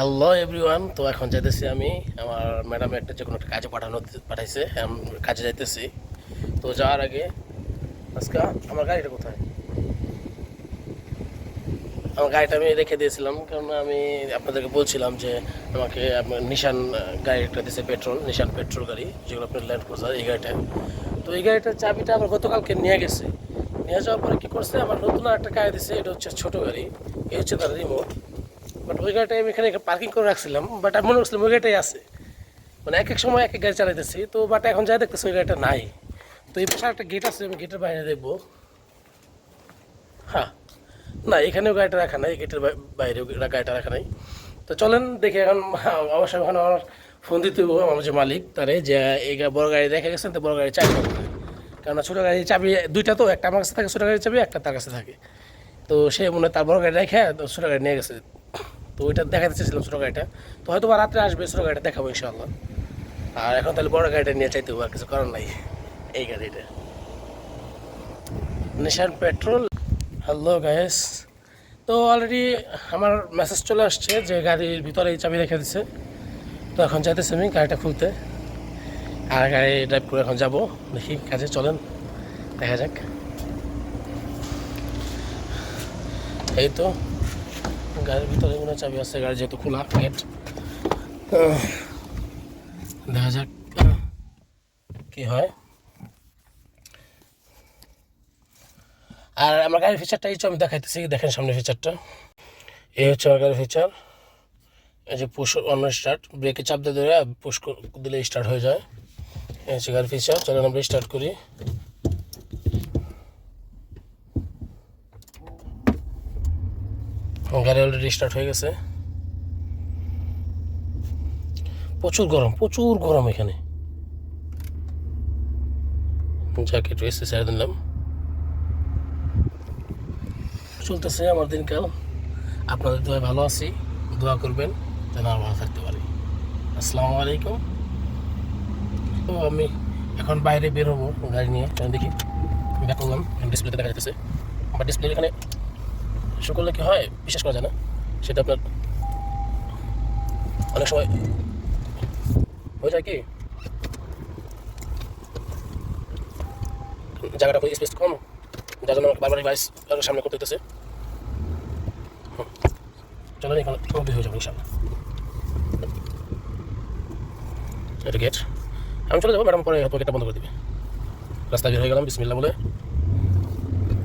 Hello everyone তো এখন যাইতেছি আমি আমার ম্যাডাম একটা যে কোনো একটা কাজে পাঠানো, পাঠাইছে। কাজে যাইতেছি। তো যাওয়ার আগে, আজকে আমার গাড়িটা কোথায়? আমার গাড়িটা আমি রেখে দিয়েছিলাম কারণ আমি আপনাদেরকে বলছিলাম যে আমাকে নিশান গাড়ি একটা দিয়েছে পেট্রোল নিশান পেট্রোল গাড়ি, যেগুলো আপনার ল্যান্ড ক্রুজার এই গাড়িটা। তো এই গাড়িটার চাবিটা আমার গতকালকে নিয়ে গেছে। নিয়ে যাওয়ার পরে কী করছে? আমার নতুন একটা গাড়ি দিছে, এটা হচ্ছে ছোটো গাড়ি, এই হচ্ছে তার রিমোট বাট ওই গাড়িটা আমি এখানে পার্কিং করে রাখছিলাম বাট আমি মনে করছিলাম ওই গাড়িটাই আছে। মানে এক এক সময় এক এক গাড়ি চালাইতেছি, তো বাট এখন যাই দেখতেছি ওই গাড়িটা নাই। তো এই পাশে একটা গেট আছে, আমি গেটের বাইরে দেখব। হ্যাঁ না, এখানেও গাড়িটা রাখা নাই গেটের বাই- বাইরেও গাড়িটা রাখা নাই। তো চলেন দেখি এখন, অবশ্যই এখন আমার ফোন দিতে আমার যে মালিক, তারে যে এই বড় গাড়ি রেখে গেছেন তো বড় গাড়ি চাবি কেননা ছোটো গাড়ির চাবি দুইটা তো, একটা আমার কাছে থাকে, ছোটো গাড়ির চাবি, একটা তার কাছে থাকে। তো সে মনে হয় তার বড় গাড়ি রেখে ছোটো গাড়ি নিয়ে গেছে। তো ওইটা দেখাতে চেয়েছিলাম ছোটো গাড়িটা। তো হয়তো বা রাত্রে আসবে ছোটো গাড়িটা দেখাবো ইনশাল্লাহ আর এখন তাহলে বড় গাড়িটা নিয়ে চাইতে হবে, আর কিছু করার নাই এই গাড়িটা। নিশান পেট্রোল হ্যালো গায়েস তো অলরেডি আমার মেসেজ চলে আসছে যে গাড়ির ভিতরে এই চাবি রেখে দিছে। তো এখন যাইতেছি আমি গাড়িটা খুলতে। আর গাড়ি ড্রাইভ করে এখন যাব। দেখি কাজে চলেন, দেখা যাক। এই তো। গাড়ির ভিতরে মনে চাবি আছে, গাড়ি যেহেতু খোলা গেট দেখা যাক কি হয়। আর আমার গাড়ির ফিচারটা এই আমি দেখাইতেছি, দেখেন সামনে ফিচারটা এই হচ্ছে আমার গাড়ির ফিচার এই যে পুশ অন স্টার্ট ব্রেকে চাপ দিয়ে ধরে পুশ দিলে স্টার্ট হয়ে যায়। এই হচ্ছে গাড়ির ফিচার চলেন আমরা স্টার্ট করি। গাড়ি অলরেডি স্টার্ট হয়ে গেছে। প্রচুর গরম প্রচুর গরম এখানে। জ্যাকেট এসে ছেড়ে দিলাম। চলতেছে আমার দিনকাল। আপনাদের দোয়া ভালো আছি। দোয়া করবেন যেন আর ভালো থাকতে পারি। আসসালামু আলাইকুম। তো আমি এখন বাইরে বেরোবো গাড়ি নিয়ে। দেখি করলাম ডিসপ্লেতে দেখা যাচ্ছে বা ডিসপ্লে এখানে শো করলে কি হয়? বিশ্বাস করা যায় না। সেটা আপনার অনেক সময় হয়ে যায় কি? জায়গাটা খুবই স্পেস কম। যার জন্য বারবার বাইস সামনে করতে হতেছে চলো এখানে হয়ে যাবে ইনশাল্লাহ এটা গেট আমি চলে যাব, ম্যাডাম পরে গেটটা বন্ধ করে দিবে। রাস্তা বের হয়ে গেলাম বিসমিল্লা বলে।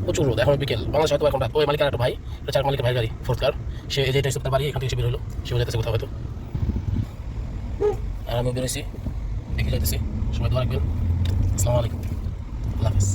প্রচুর রোদ। এখন বিকেল। বাংলাদেশ হয়তো এখন রাত ওই মালিকের একটা ভাই চার মালিকের ভাই গাড়ি ফোর্থ কার সে এই যে এটা তার বাড়ি এখান থেকে সে বের হলো। সেও যেতেছে কোথাও হয়তো। আর আমি বেরোছি দেখে যাইতেছি। সবাই দোয়া রাখবেন। আসসালামু আলাইকুম। আল্লাহ হাফিজ।